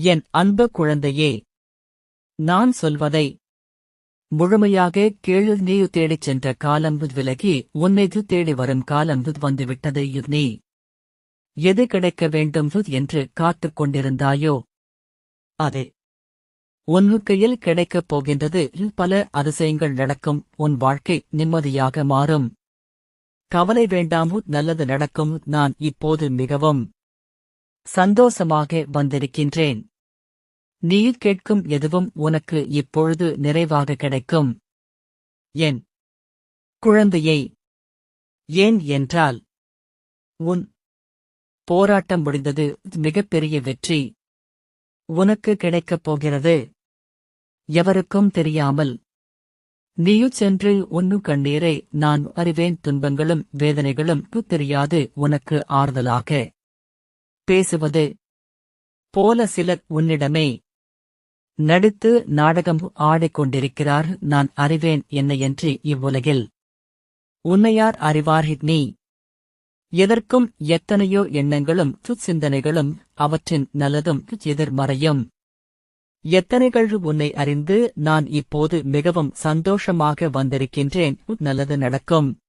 என் அன்பு குழந்தையே நான் சொல்வதை முழுமையாக கேளு. நீ தேடிச் சென்ற காலம் விலகி உன்னைது தேடி வரும் காலம் வந்துவிட்டது. நீ எது கிடைக்க வேண்டும் என்று காத்துக் கொண்டிருந்தாயோ அதே உன்னுக்கையில் கையில் கிடைக்கப் போகின்றது. பல அதிசயங்கள் நடக்கும். உன் வாழ்க்கை நிம்மதியாக மாறும். கவலை வேண்டாமு. நல்லது நடக்கும். நான் இப்போது மிகவும் சந்தோஷமாக வந்திருக்கின்றேன். நீ கேட்கும் எதுவும் உனக்கு இப்பொழுது நிறைவாக கிடைக்கும். என் குழந்தையை ஏன் என்றால் உன் போராட்டம் முடிந்தது மிகப்பெரிய வெற்றி. உனக்கு கிடைக்கப் போகிறது. எவருக்கும் தெரியாமல். நீயு சென்று உன்னு கண்ணீரை நான் அறிவேன் துன்பங்களும் வேதனைகளும் தெரியாது உனக்கு ஆறுதலாக. பேசுவது. போல சிலர் உன்னிடமே நடித்து நாடகம் ஆடிக்கொண்டிருக்கிறார் நான் அறிவேன் என்னையென்று இவ்வுலகில். உன்னையார் அறிவார் நீ? எதற்கும் எத்தனையோ எண்ணங்களும் சிந்தனைகளும் அவற்றின் நல்லதும் எதிர்மறையும். எத்தனைகள் உன்னை அறிந்து நான் இப்போது மிகவும் சந்தோஷமாக வந்திருக்கின்றேன் நல்லது நடக்கும்.